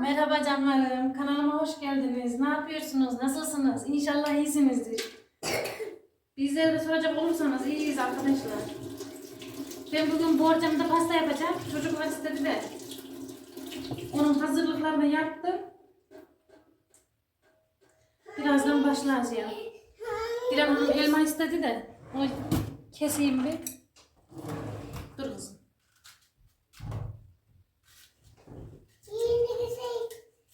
Merhaba canlarım, kanalıma hoş geldiniz. Ne yapıyorsunuz, nasılsınız? İnşallah iyisinizdir. Bizlere de soracak olursanız iyiyiz arkadaşlar. Ben bugün borcamda pasta yapacağım. Çocuklar istedi de. Onun hazırlıklarını yaptım. Birazdan başlayacağım. Bir an elma istedi de. Onu keseyim bir. Dur kızım.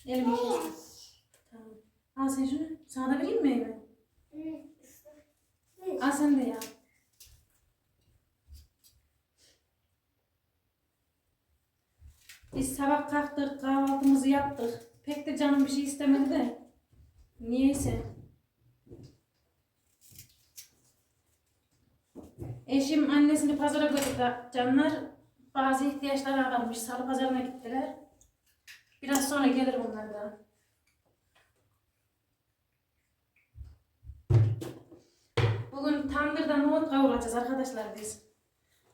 Elimi kes. Tamam. Al sen şunu. Sana da vereyim mi meyve? Al sen de ya. Biz sabah kalktık, kahvaltımızı yaptık. Pek de canım bir şey istemedi de. Niyeyse. Eşim annesini pazara götürdü canlar. Bazı ihtiyaçları varmış. Salı pazarına gittiler. Biraz sonra gelir onlar da. Bugün tandırda nohut kavuracağız arkadaşlar biz.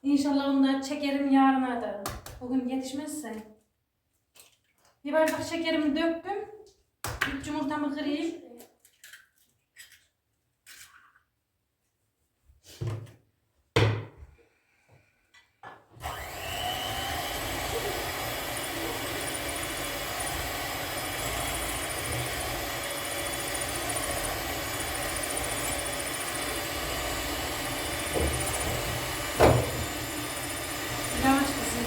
İnşallah da çekerim yarına da. Bugün yetişmezse. Bir bardak şekerimi döktüm. Üç yumurtamı kırayım. Yavaş kızım.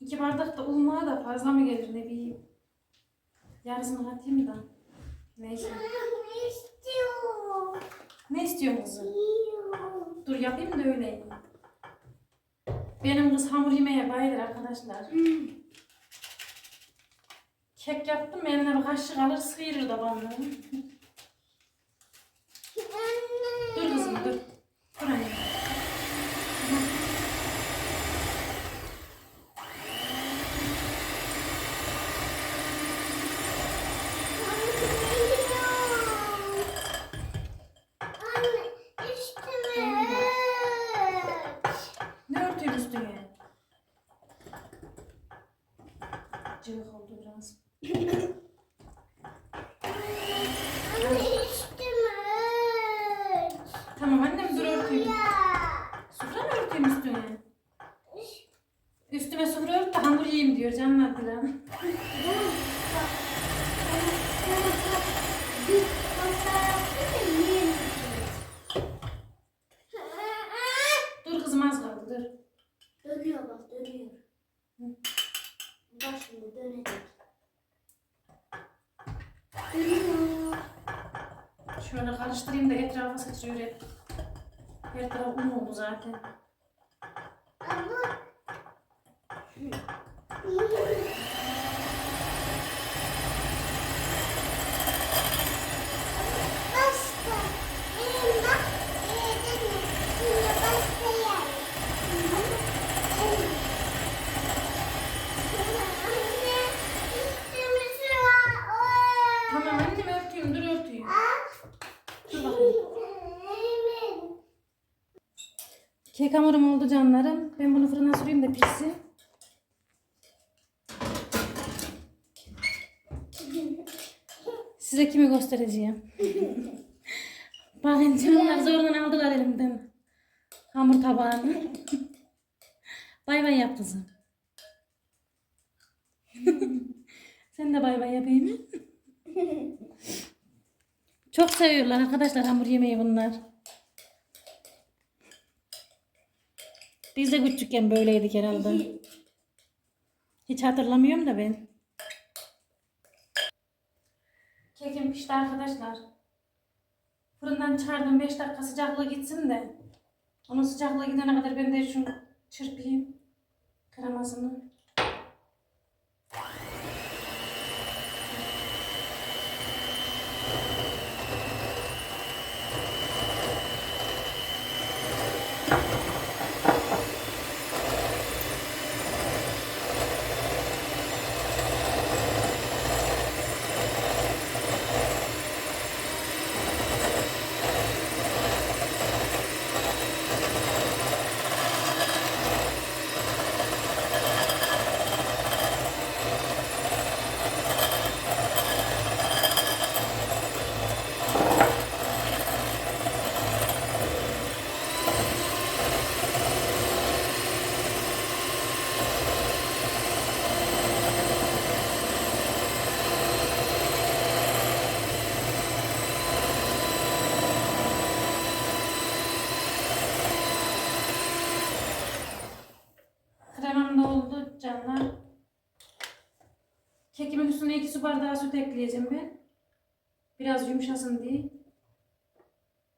İki bardak da ulmağa da fazla mı gelir ne bileyim. Yarısını atayım da. Neyse. Ne istiyorsun kızım? Dur yapayım da öyle yiyeyim. Benim kız hamur yemeye bayılır arkadaşlar. Kek yaptım eline bir kaşık alır sıyırır da bana. Dur kızım dur. Dur anne. Ne örtüyorsun üstüne? Cıvık oldu biraz. Tamam annem dur örteyim. Sufra mı örteyim üstüne? Üstüme sufra ört de hamur yiyeyim diyor canlar dilen. Şöyle karıştırayım da etrafa sıçrıyor hep. Her taraf un oldu zaten. Ama Başka. Benim bak. Yedim. Şimdi başka yer. Anne, üstümüzü var. Tamam annem örteyim dur örteyim. Dur bakayım. Kek hamurum oldu canlarım. Ben bunu fırına süreyim de pişsin. Size kimi göstereceğim. Bakın canlar zorla aldılar elimden. Hamur tabağını. bay bay yap kızım. Sen de bay bay yapayım mı? Çok seviyorlar arkadaşlar hamur yemeği bunlar. Biz de küçükken böyleydik herhalde. Hiç hatırlamıyorum da ben. Kekim pişti arkadaşlar. Fırından çıkardım 5 dakika sıcaklığı gitsin de. Onun sıcaklığı gidene kadar ben de şunu çırpayım. Kremasını. oldu canlar. Kekimin üstüne iki su bardağı süt ekleyeceğim ben. Biraz yumuşasın diye.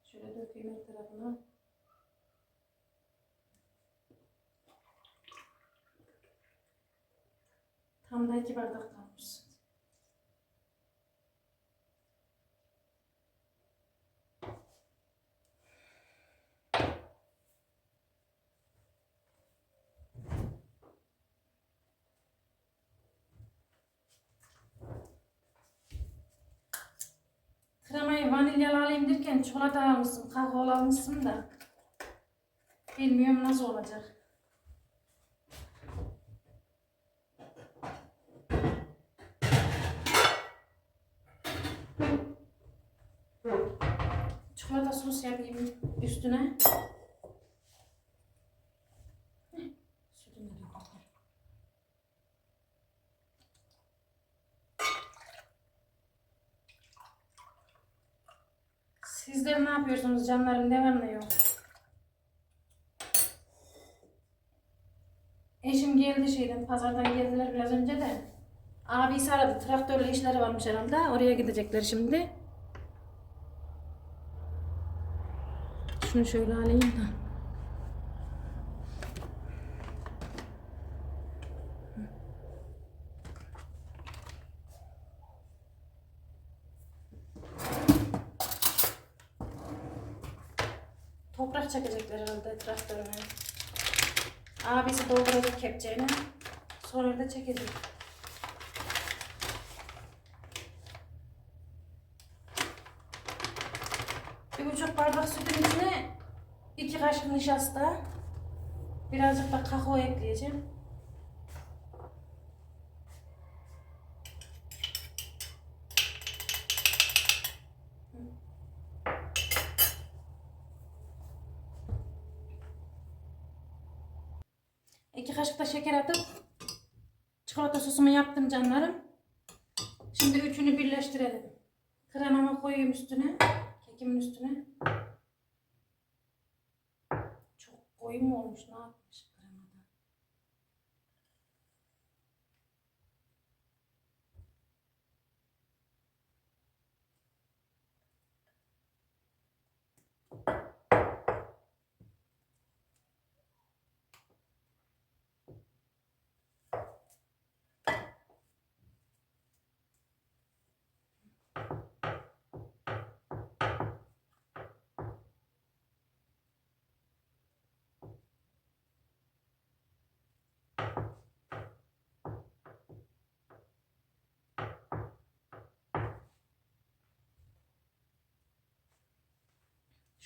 Şöyle dökeyim her tarafına. Tam da iki bardak Kremayı vanilyalı alayım derken çikolata almışsın, kakao almışsın da. Bilmiyorum nasıl olacak. Çikolata sos yapayım üstüne. Heh, Sütümü de koyayım. Sizler ne yapıyorsunuz canlarım? Ne var ne yok? Eşim geldi şeyden, pazardan geldiler biraz önce de. Abisi aradı, traktörle işleri varmış herhalde. Oraya gidecekler şimdi. Şunu şöyle alayım da. Herhalde traktörüne. Abisi dolduracak kepçeyle. Sonra da çekecek. Bir buçuk bardak sütün içine iki kaşık nişasta. Birazcık da kakao ekleyeceğim. İki kaşık da şeker atıp çikolata canlarım. Şimdi üçünü birleştirelim. Kremamı koyayım üstüne. Kekimin üstüne. Çok koyu mu olmuş? Ne yapmış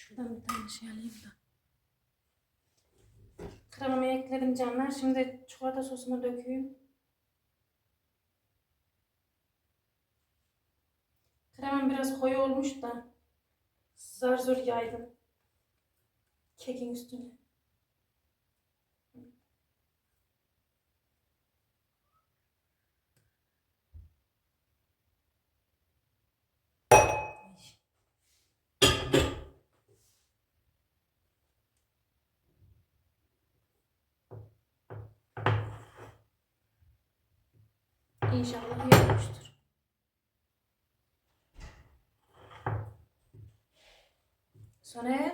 Şuradan bir tane şey alayım da. Kremamı ekledim canlar. Şimdi çikolata sosumu döküyorum. Kremam biraz koyu olmuş da zar zor yaydım. Kekin üstüne. İnşallah iyi olmuştur. Soner.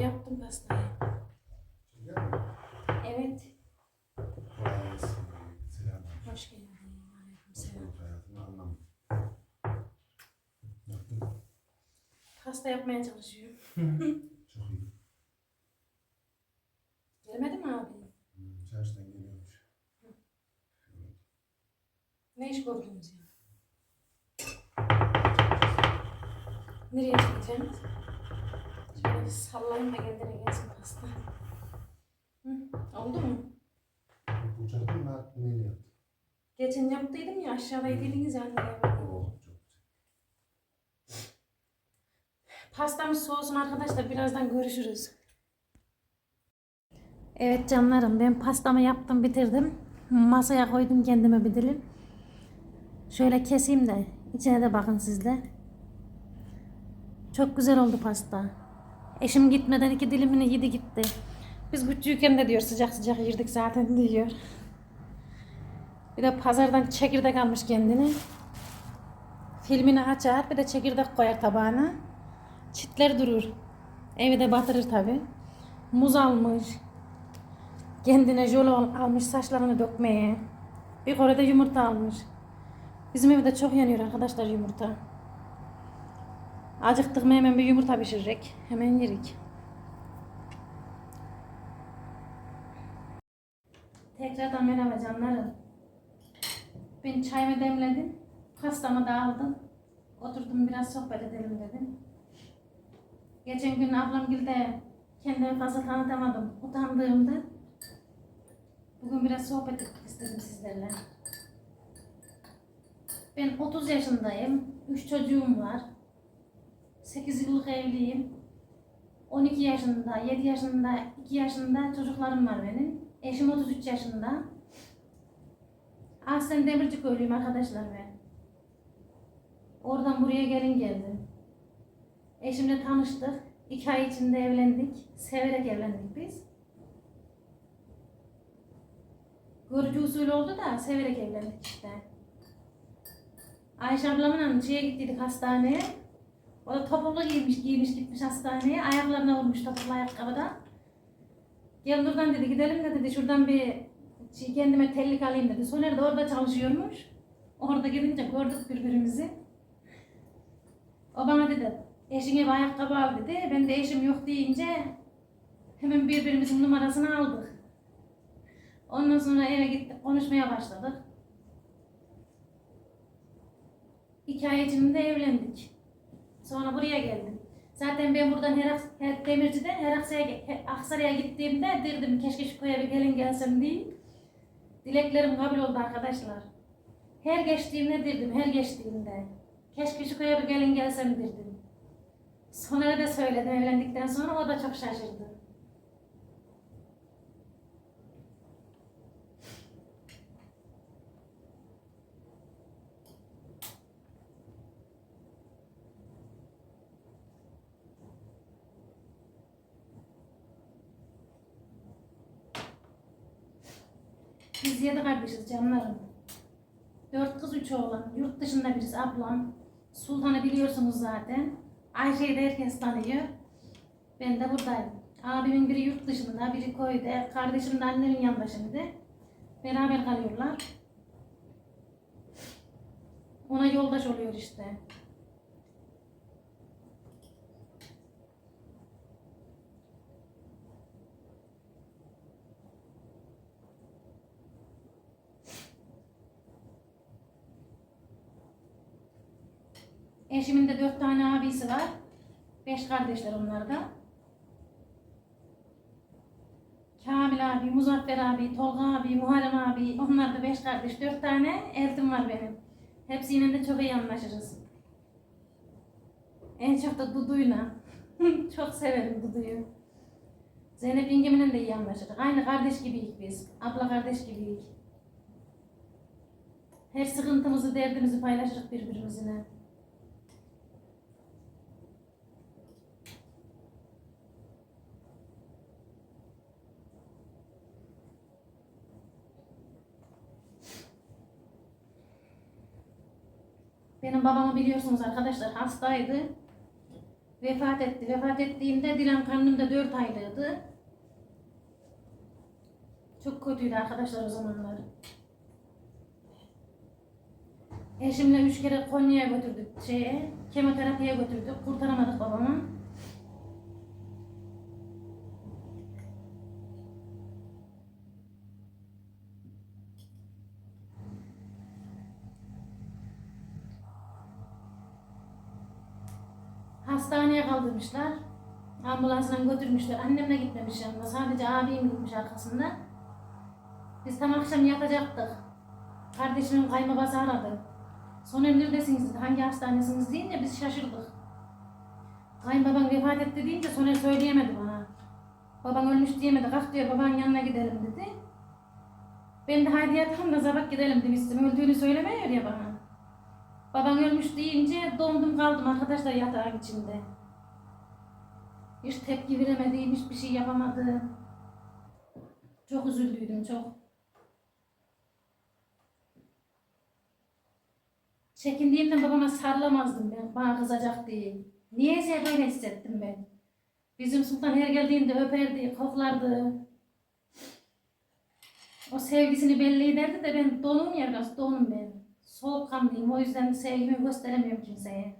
Yaptım pastayı. Evet. Hoş geldin. Aleykümselam. Pasta yapmaya çalışıyorum. Çok iyi. Gelmedi mi abi? Hmm, Çarşıdan geliyormuş. Ne iş gördünüz ya? Nereye gideceğiz? Şöyle sallayayım da kendine gelsin pasta. Hı, oldu mu? Bu çarpın ne yaptın? Neyle yaptın? Geçen yaptıydım ya aşağıdaydınız ya. çok güzel. Pastamız soğusun arkadaşlar. Birazdan görüşürüz. Evet canlarım ben pastamı yaptım bitirdim. Masaya koydum kendime bir dilim. Şöyle keseyim de içine de bakın siz de. Çok güzel oldu pasta. Eşim gitmeden iki dilimini yedi gitti. Biz küçükken de diyor sıcak sıcak yerdik zaten diyor. Bir de pazardan çekirdek almış kendine. Filmini açar bir de çekirdek koyar tabağına. Çitler durur. Evi de batırır tabi. Muz almış. Kendine jol al- almış saçlarını dökmeye. Bir kore de yumurta almış. Bizim evde çok yanıyor arkadaşlar yumurta. Acıktık mı hemen bir yumurta pişirerek. Hemen yerik. Tekrardan merhaba canlarım. Ben çayımı demledim. Pastamı da aldım. Oturdum biraz sohbet edelim dedim. Geçen gün ablam de kendimi fazla tanıtamadım. Utandığımda bugün biraz sohbet etmek istedim sizlerle. Ben 30 yaşındayım. 3 çocuğum var. 8 yıllık evliyim. 12 yaşında, 7 yaşında, 2 yaşında çocuklarım var benim. Eşim 33 yaşında. Aslen Demirci köylüyüm arkadaşlar ben. Oradan buraya gelin geldim. Eşimle tanıştık. İki ay içinde evlendik. Severek evlendik biz. Görücü usulü oldu da severek evlendik işte. Ayşe ablamla şeye gittiydik hastaneye. O da topuklu giymiş, giymiş gitmiş hastaneye. Ayaklarına vurmuş topuklu ayakkabıda. Gel buradan dedi gidelim de dedi şuradan bir şey, kendime tellik alayım dedi. Soner de orada çalışıyormuş. Orada gidince gördük birbirimizi. O bana dedi eşine bir ayakkabı al dedi. Ben de eşim yok deyince hemen birbirimizin numarasını aldık. Ondan sonra eve gittik konuşmaya başladık. İçinde evlendik. Sonra buraya geldim. Zaten ben buradan her, her Demirci'den her Aksaray'a, gittiğimde dirdim keşke şu köye bir gelin gelsem diye. Dileklerim kabul oldu arkadaşlar. Her geçtiğimde dirdim, her geçtiğimde. Keşke şu köye bir gelin gelsem dirdim. Sonra da söyledim evlendikten sonra o da çok şaşırdı. Biz yedi kardeşiz canlarım. Dört kız, üç oğlan. Yurt dışında biriz ablam. Sultan'ı biliyorsunuz zaten. Ayşe'yi de herkes tanıyor. Ben de buradayım. Abimin biri yurt dışında, biri köyde. Kardeşim de annemin yanında şimdi. Beraber kalıyorlar. Ona yoldaş oluyor işte. Eşimin de dört tane abisi var. Beş kardeşler onlar da. Kamil abi, Muzaffer abi, Tolga abi, Muharrem abi, onlar da beş kardeş. Dört tane eltim var benim. Hepsiyle de çok iyi anlaşırız. En çok da Dudu'yla. çok severim Dudu'yu. Zeynep yengemle de iyi anlaşırız. Aynı kardeş gibiyiz biz. Abla kardeş gibiyiz. Her sıkıntımızı, derdimizi paylaşırız birbirimizle. Benim babamı biliyorsunuz arkadaşlar hastaydı. Vefat etti. Vefat ettiğinde Dilan karnımda 4 aylıydı. Çok kötüydü arkadaşlar o zamanlar. Eşimle üç kere Konya'ya götürdük şeye, kemoterapiye götürdük. Kurtaramadık babamı. Hastaneye kaldırmışlar. Ambulansla götürmüşler. Annem de gitmemiş yanına. Sadece abim gitmiş arkasında. Biz tam akşam yatacaktık. Kardeşimin kaymabası aradı. Sonra neredesiniz dedi. Hangi hastanesiniz deyince biz şaşırdık. Kayınbaban vefat etti deyince sonra söyleyemedi bana. Baban ölmüş diyemedi. Kalk diyor babanın yanına gidelim dedi. Ben de haydi yatalım da sabah gidelim demiştim. Öldüğünü söylemiyor ya bana. Babam ölmüş deyince dondum kaldım arkadaşlar yatağın içinde. Hiç tepki veremedim, hiçbir şey yapamadım. Çok üzüldüydüm, çok. Çekindiğimden babama sarılamazdım ben. Bana kızacak diye. Niyeyse böyle hissettim ben. Bizim sultan her geldiğinde öperdi, koklardı. O sevgisini belli ederdi de ben donum biraz donum ben. Soğukkanlıyım o yüzden sevgimi gösteremiyorum kimseye.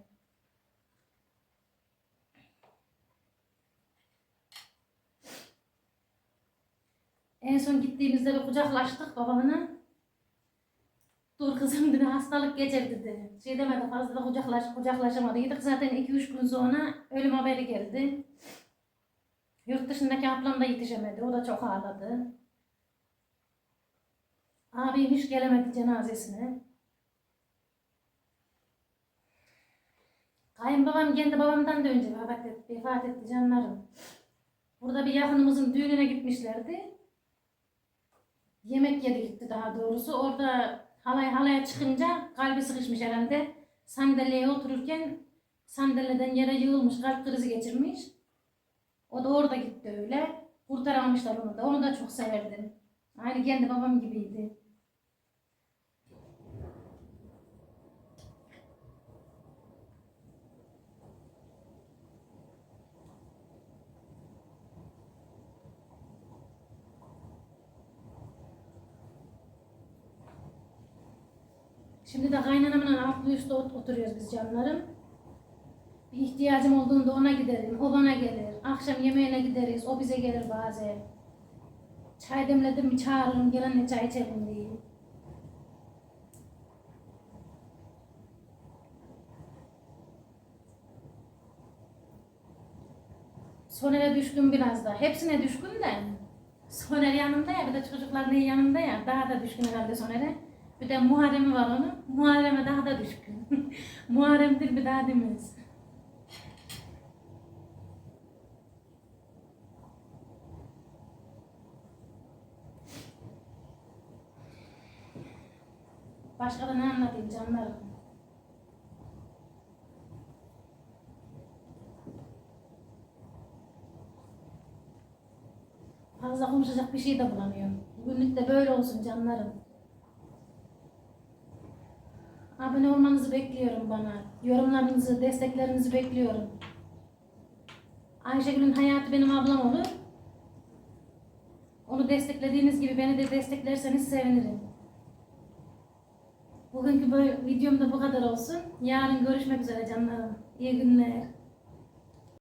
En son gittiğimizde bir kucaklaştık babamla. Dur kızım dedi hastalık geçer dedi. Şey demedi fazla da kucaklaş, kucaklaşamadıydık. Zaten 2-3 gün sonra ölüm haberi geldi. Yurt dışındaki ablam da yetişemedi. O da çok ağladı. Abim hiç gelemedi cenazesine. Kayınbabam kendi babamdan da önce vefat etti, vefat etti canlarım. Burada bir yakınımızın düğününe gitmişlerdi. Yemek yedi gitti daha doğrusu. Orada halay halaya çıkınca kalbi sıkışmış herhalde. Sandalyeye otururken sandalyeden yere yığılmış, kalp krizi geçirmiş. O da orada gitti öyle. Kurtaramamışlar onu da. Onu da çok severdim. Aynı kendi babam gibiydi. Şimdi de kaynanamla altlı üstte ot- oturuyoruz biz canlarım. Bir ihtiyacım olduğunda ona giderim, o bana gelir. Akşam yemeğine gideriz, o bize gelir bazen. Çay demledim mi çağırırım, gelenle çay içelim diye. Soner'e düşkün biraz da. Hepsine düşkün de. Soner yanımda ya, bir de çocukların yanımda ya. Daha da düşkün herhalde Soner'e. Bir de Muharrem'i var onun. Muharrem'e daha da düşkün. Muharrem'dir bir daha demez. Başka da ne anlatayım canlarım? Fazla konuşacak bir şey de bulamıyorum. Bugünlük de böyle olsun canlarım. Abone olmanızı bekliyorum bana. Yorumlarınızı, desteklerinizi bekliyorum. Ayşegül'ün hayatı benim ablam olur. Onu desteklediğiniz gibi beni de desteklerseniz sevinirim. Bugünkü böyle videom da bu kadar olsun. Yarın görüşmek üzere canlarım. İyi günler.